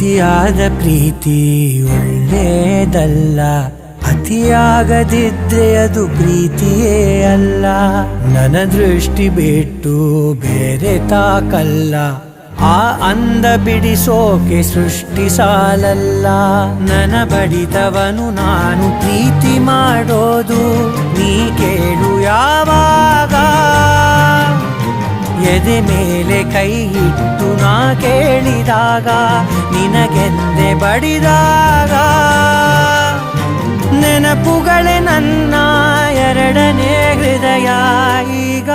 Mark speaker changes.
Speaker 1: ಅತಿಯಾದ ಪ್ರೀತಿ ಒಳ್ಳೇದಲ್ಲ ಅತಿಯಾಗದಿದ್ರೆ ಅದು ಪ್ರೀತಿಯೇ ಅಲ್ಲ. ನನ್ನ ದೃಷ್ಟಿ ಬಿಟ್ಟು ಬೇರೆ ತಾಕಲ್ಲ. ಆ ಅಂದ ಬಿಡಿಸೋಕೆ ಸೃಷ್ಟಿ ಸಾಲಲ್ಲ. ನನ್ನ ಬಡಿದವನು ನಾನು ಪ್ರೀತಿ ಮಾಡೋದು. ಎದೆ ಮೇಲೆ ಕೈ ಇಟ್ಟು ನಾ ಕೇಳಿದಾಗ ನಿನಗೆಂದೆ ಬಡಿದಾಗ. ನೆನಪುಗಳೇ ನನ್ನ ಎರಡನೇ ಹೃದಯ ಈಗ.